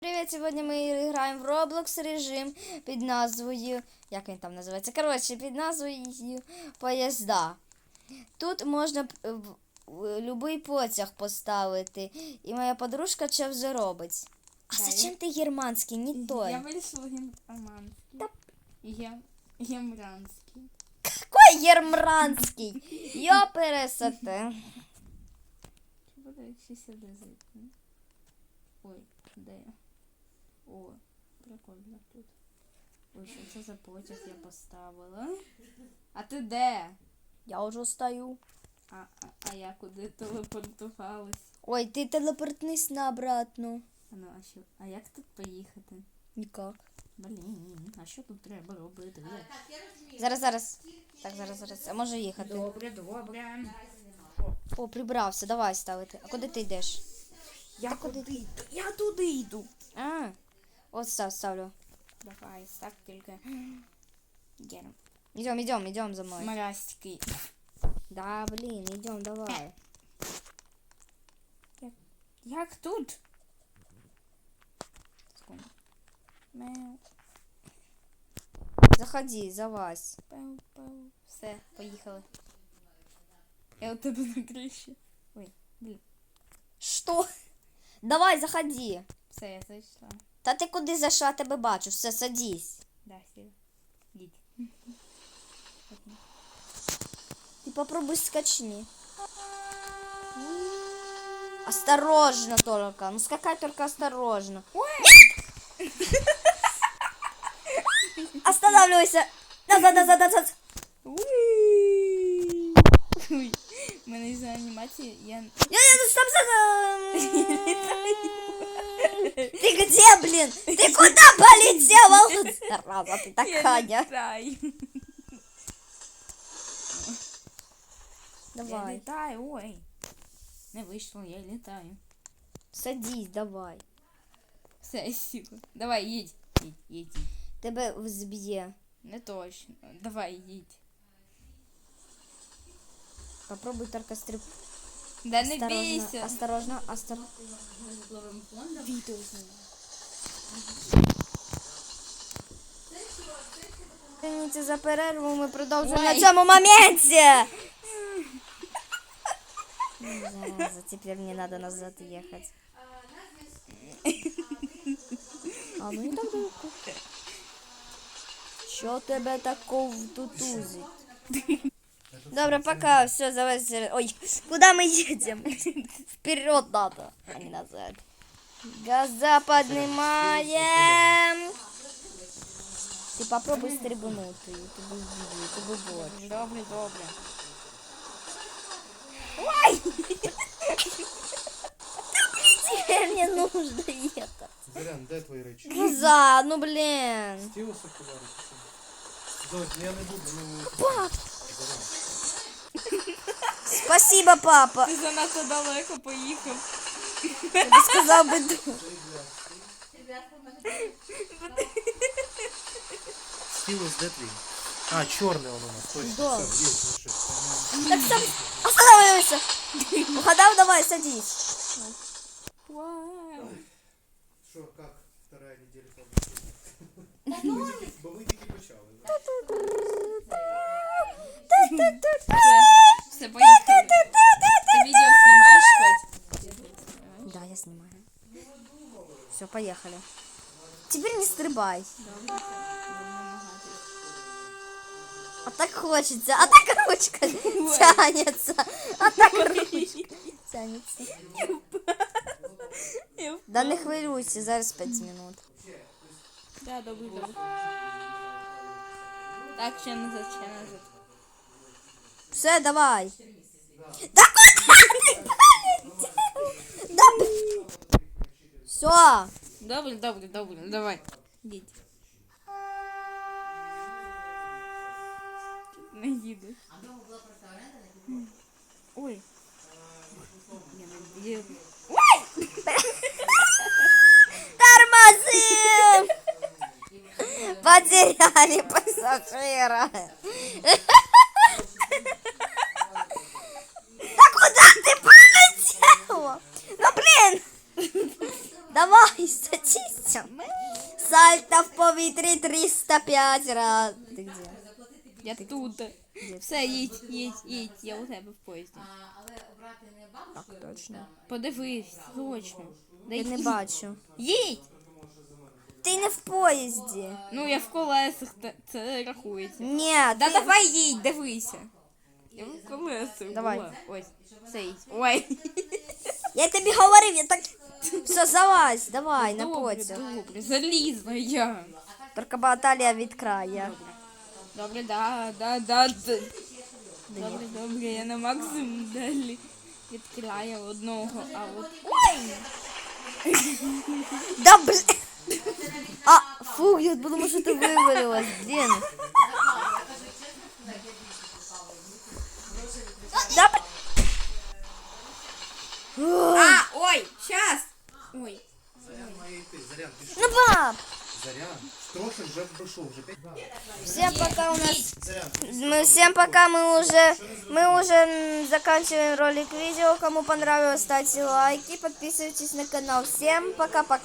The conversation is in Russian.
Привіт! Сьогодні ми граємо в Roblox режим під назвою. Як він там називається? Коротше, під назвою Поїзда. Тут можна в- любий потяг поставити. І моя подружка це вже робить. А Да, зачем ти германський, не той? Я вирішила германський. Гем... Гемранський. Какой германський? Йо сюди зайти? Ой, де я? О, прикольно тут. Ой, що це за потяг я поставила? А ти де? Я вже стою. А, а, а я куди телепортувалась? Ой, ти телепортнись на обратно. А ну, а що? А як тут поїхати? Нікак. Блін, а що тут треба робити? Зараз, зараз. Так, зараз, зараз. А може їхати? Добре, добре. О, прибрався, давай ставити. А куди ти йдеш? Я куди? Я туди йду. А, от став, ставлю. Давай, став тільки. Герм. Идем, идем, идем за мной. Смолястикий. Да, блин, идем, давай. Як тут? Секунду. Мяу, Заходи, залазь. пау, пау. Все, поїхали. Я у тебе на криші. Ой, блін. Что? Давай, заходи. Все, я зайшла. Та ти куди зайшла, тебе бачу. Все, садись. Да, сіла. Їдь. Ты попробуй скачни. Осторожно только. Ну скакай только осторожно. Останавливайся. Назад, назад, назад. Уй. Ой, в мене із анімації я... Я, я, стоп, стоп. Ты где, блин? Ты куда полетела? Зараза, ты Я такая. літаю. Я Давай, літаю, ой. Не вийшло, я літаю. садись, давай. Все, я сіла. Давай, їдь. Їдь, їдь, їдь. Тебе взб'є. Не точно. Давай, їдь. Попробуй только стрип. Да не Осторожно, бійся. осторожно, осторожно. Відео знімай. Извините за перерву, ми продовжуємо Ой. на цьому моменті. Зараза, тепер мені треба назад їхати. А ну не так далеко. Що тебе тако втутузить? Добре, пока, все, завезли. Ой, куда мы едем? Вперед надо, а не назад. Газа поднимаем. Ты попробуй стрибнуть, ты бы видео, ты бы борщ. Добре, добре. Теперь мне нужно это. Зарян, де твої речі? Газа, ну блин. Стіло сокували. Зось, я не буду, ну... Пап, Зарян. спасибо, папа. Ти занадто далеко поїхав. Я бы сказал бы ду- Стілос, де твій? А, чорний он у нас, точно. Да. Все, є, знайшов. Так сам останавливайся. Угадал, давай, садись. Вау. Що, як вторая неделя там? Бо ми тільки почали. да? Все, все, поїхали. Ти відео знімаєш хоч? Да, я снимаю. Все, поехали. Теперь не стрибай. А так хочется, а так ручка тянется, а так ручка тянется. Да не хвилюйся, зараз 5 минут. Да, добре, добре. Так, ще назад, ще назад. Все, давай. Да куда ты полетел? Да... Все. Добре, добре, добре, давай. Їдь. Не їдеш. Ой. Я не вірю. Тормозим! Потеряли пассажира. Повітрі 305 раз. Ти де? Я тут. Все, їдь, їдь, їдь, я у тебе в поїзді. Так, точно. Подивись, точно. Да Я не бачу. Їдь! Ти не в поїзді. Ну я в колесах, та- це рахується. Ні, Да ти... давай їдь, дивися. Я в колесах Давай. була. Ось, все їдь. Ой. Я тобі говорив, я так. Все, залазь, давай, на Добре, потяг. добре, залізна я. Тільки баталія від краю. Добре, да, да, да. д- Добре, добре, я на максимум далі відкриваю одного, а от... Да блин. А, фу, я подумала, що ти вивалилась, блін. Всем пока у нас... Мы всем пока мы уже мы уже заканчиваем ролик видео. Кому понравилось, ставьте лайки, подписывайтесь на канал. Всем пока-пока.